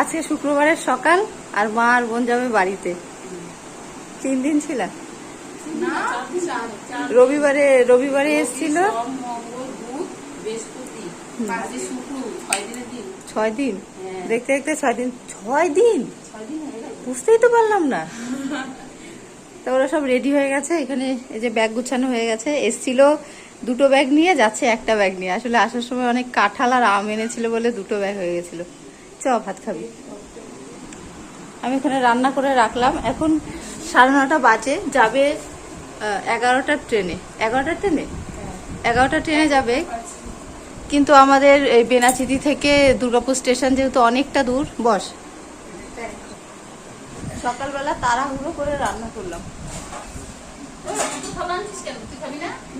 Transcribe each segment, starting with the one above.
আজকে শুক্রবারের সকাল আর মা আর বোন যাবে বাড়িতে। তিন দিন ছিল? না চার চার রবিবারে রবিবারে এসেছিল? ছয় দিন। হ্যাঁ। দেখতে দেখতে ছয় দিন। ছয় দিন? বুঝতেই তো পারলাম না। তো ওরা সব রেডি হয়ে গেছে। এখানে এই যে ব্যাগ গুছানো হয়ে গেছে। এসছিল দুটো ব্যাগ নিয়ে যাচ্ছে একটা ব্যাগ নিয়ে। আসলে আসার সময় অনেক কাঁঠাল আর আম এনেছিল বলে দুটো ব্যাগ হয়ে গেছিল। চ ভাত খাবি? আমি এখানে রান্না করে রাখলাম। এখন সাড়ে নটা বাজে যাবে এগারোটার ট্রেনে। এগারোটার ট্রেনে? এগারোটার ট্রেনে যাবে। কিন্তু আমাদের এই বেনাচিদি থেকে দুর্গাপুর স্টেশন যেহেতু অনেকটা দূর বস। সকালবেলা তাড়াহুড়ো করে রান্না করলাম।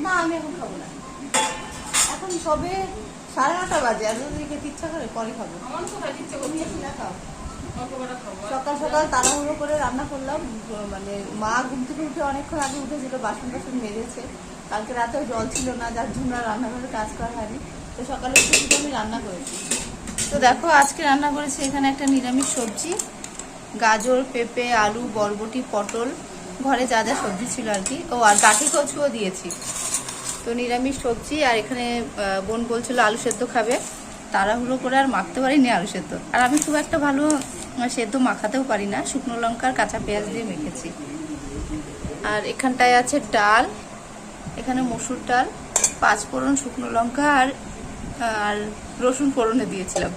না আমি এখন খাব না। এখন সবে সাড়ে নটা বাজে আর যদি খেতে ইচ্ছা করে পরে খাব। সকাল সকাল তাড়াহুড়ো করে রান্না করলাম মানে মা ঘুম থেকে উঠে অনেকক্ষণ আগে উঠেছিল বাসন টাসন মেরেছে কালকে রাতেও জল ছিল না যার জন্য রান্নাঘরে কাজ করা হয়নি। তো সকালে উঠে উঠে আমি রান্না করেছি। তো দেখো আজকে রান্না করেছি এখানে একটা নিরামিষ সবজি। গাজর পেঁপে আলু বরবটি পটল। ঘরে যা যা সবজি ছিল আর কি। ও আর গাঠি কচুও দিয়েছি। তো নিরামিষ সবজি, আর এখানে বোন বলছিল আলু সেদ্ধ খাবে। তাড়াহুড়ো করে আর মাখতে পারিনি আলু সেদ্ধ। আর আমি খুব একটা ভালো সেদ্ধ মাখাতেও পারি না। শুকনো লঙ্কার কাঁচা পেঁয়াজ দিয়ে মেখেছি। আর এখানটায় আছে ডাল, এখানে মসুর ডাল পাঁচ ফোড়ন শুকনো লঙ্কা আর আর রসুন ফোড়নে দিয়েছিলাম।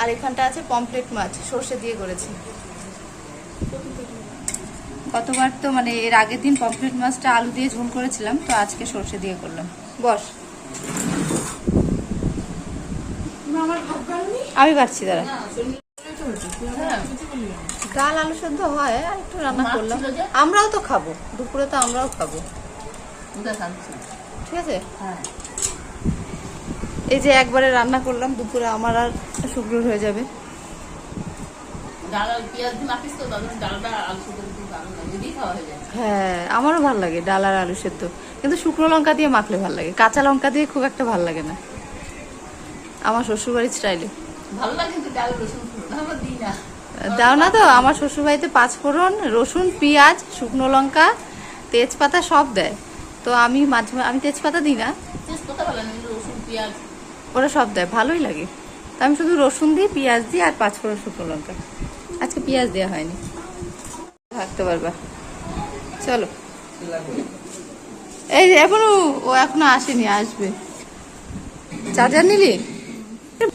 আর এখানটা আছে পমপ্লেট মাছ, সর্ষে দিয়ে করেছি। গতবার তো মানে এর আগের দিন পমপ্লেট মাছটা আলু দিয়ে ঝোল করেছিলাম তো আজকে সর্ষে দিয়ে করলাম। বস। আমার আমি পারছি দাঁড়া। হ্যাঁ। ডাল আলু সেদ্ধ হয় আর একটু রান্না করলাম। আমরাও তো খাব দুপুরে তো আমরাও খাব। ঠিক আছে? হ্যাঁ। এই যে একবারে রান্না করলাম দুপুরে আমার আর শুক্র হয়ে যাবে। ডাল পেঁয়াজ মাখিস তো ডালটা আলু হয়ে আমারও ভালো লাগে ডাল আর আলু সেদ্ধ। কিন্তু শুকনো লঙ্কা দিয়ে মাখলে ভালো লাগে কাঁচা লঙ্কা দিয়ে খুব একটা ভালো লাগে না। আমার শ্বশুরবাড়ির স্টাইলে। ভালো লাগে কিন্তু ডাল রসুন দিই না। দাও না তো আমার শ্বশুরবাড়িতে পাঁচ ফোড়ন রসুন পেঁয়াজ শুকনো লঙ্কা তেজপাতা সব দেয়। তো আমি মাঝে আমি তেজপাতা দিই না। ওরা সব দেয় ভালোই লাগে। তো আমি শুধু রসুন দিই পেঁয়াজ দিই আর পাঁচ ফোড়ন শুকনো লঙ্কা। আজকে পেঁয়াজ দেওয়া হয়নি। থাকতে পারবা। চলো। এই এখনও ও এখনও আসেনি, আসবে। চার্জার নিলি?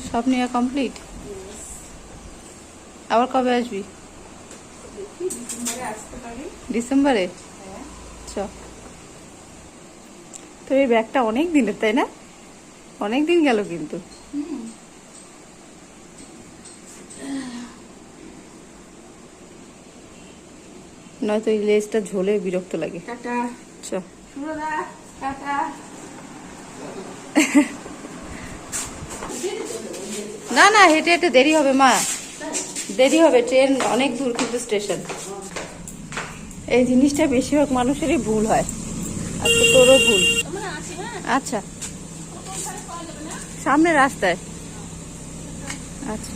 সব নিয়ে কমপ্লিট? আবার কবে আসবি? ডিসেম্বরে? চ। তো এই ব্যাগটা অনেক দিনের, তাই না? অনেক দিন গেল কিন্তু। নয়তো এই লেজটা ঝোলে বিরক্ত লাগে। টাটা। না না হেঁটে হেঁটে দেরি হবে মা। দেরি হবে ট্রেন অনেক দূর কিন্তু স্টেশন। এই জিনিসটা বেশিরভাগ মানুষেরই ভুল হয়। আজকে তোরও ভুল। হ্যাঁ? আচ্ছা। সামনে রাস্তায়। আচ্ছা।